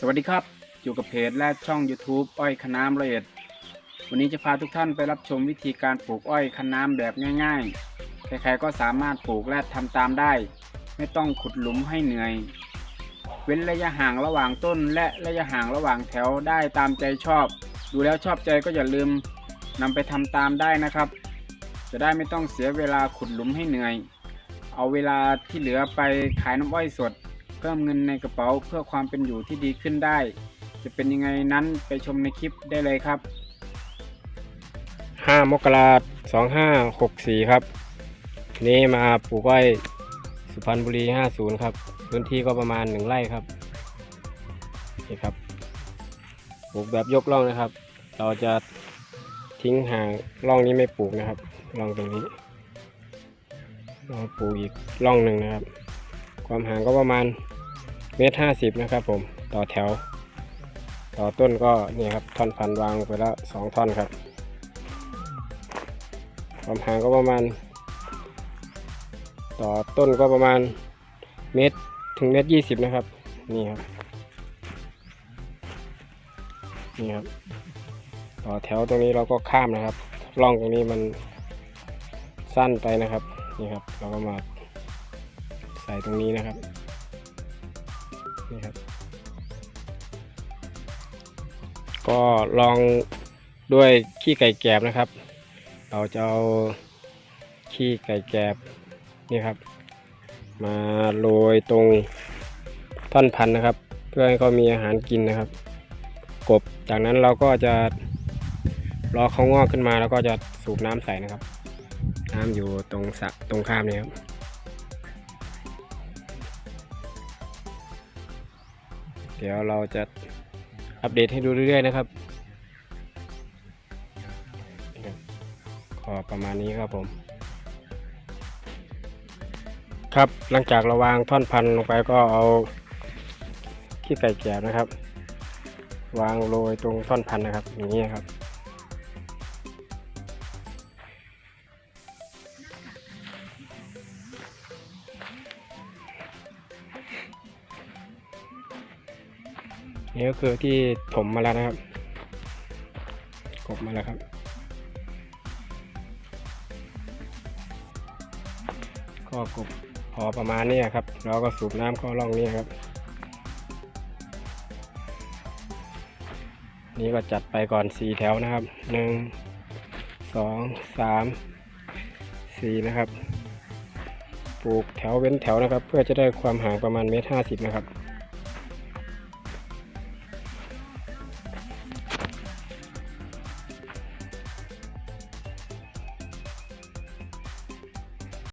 สวัสดีครับ อยู่กับเพจและช่อง YouTube อ้อยคะน้ำละเอียด วันนี้จะพาทุกท่านไปรับชมวิธีการปลูกอ้อยคะน้ำแบบง่าย ๆ ใครๆก็สามารถปลูกและทำตามได้ ไม่ต้องขุดหลุมให้เหนื่อย เว้นระยะห่างระหว่างต้น และระยะห่างระหว่างแถวได้ตามใจชอบ ดูแล้วชอบใจก็อย่าลืมนำไปทำตามได้นะครับ จะได้ไม่ต้องเสียเวลาขุดหลุมให้เหนื่อย เอาเวลาที่เหลือไปขายน้ำอ้อยสด เพิ่มเงินในกระเป๋าเพื่อความเป็นอยู่ที่ดีขึ้นได้ จะเป็นยังไงนั้นไปชมในคลิปได้เลยครับ 5 มกราสองห้าหกสี่ครับ นี่มาปลูกอ้อยสุพรรณบุรี 50 ครับ พื้นที่ก็ประมาณ 1 ไร่ครับนี่ครับปลูกแบบยกร่องนะครับ เราจะทิ้งห่างร่องนี้ไม่ปลูกนะครับร่องตรงนี้เราปลูกอีกร่องหนึ่งนะครับ ความห่างก็ประมาณเมตรห้าสิบนะครับผมต่อแถว ต่อต้นก็นี่ครับท่อนพันวางไปแล้วสองท่อนครับ ความห่างก็ประมาณ ต่อต้นก็ประมาณเมตรถึงเมตรยี่สิบนะครับนี่ครับนี่ครับต่อแถวตรงนี้เราก็ข้ามนะครับร่องตรงนี้มันสั้นไปนะครับนี่ครับ เราก็มา ใส่ตรงนี้นะครับนี่ครับ ก็ลองด้วยขี้ไก่แกบนะครับ เราจะเอาขี้ไก่แกบนี่ครับ มาโรยตรงท่อนพันธุ์นะครับ เพื่อให้เขามีอาหารกินนะครับ กบจากนั้นเราก็จะรอเขางอกขึ้นมาแล้วก็จะสูบน้ำใส่นะครับ น้ำอยู่ตรงสระตรงข้ามนี่ครับ เดี๋ยวเราจะอัปเดตให้ดูเรื่อยๆนะครับ ขอประมาณนี้ครับผม ครับหลังจากเราวางท่อนพันธุ์ลงไปก็เอาขี้ไก่แก่นะครับ วางโรยตรงท่อนพันธุ์นะครับ อย่างนี้ครับ นี่ก็คือที่ถมมาแล้วนะครับ กบมาแล้วครับ ก็กบพอประมาณนี้ครับแล้วก็สูบน้ำเข้าร่องนี้ครับ นี่ก็จัดไปก่อนสี่แถวนะครับหนึ่งสองสามสี่นะครับ ปลูกแถวเว้นแถวนะครับ เพื่อจะได้ความห่างประมาณเมตรห้าสิบนะครับ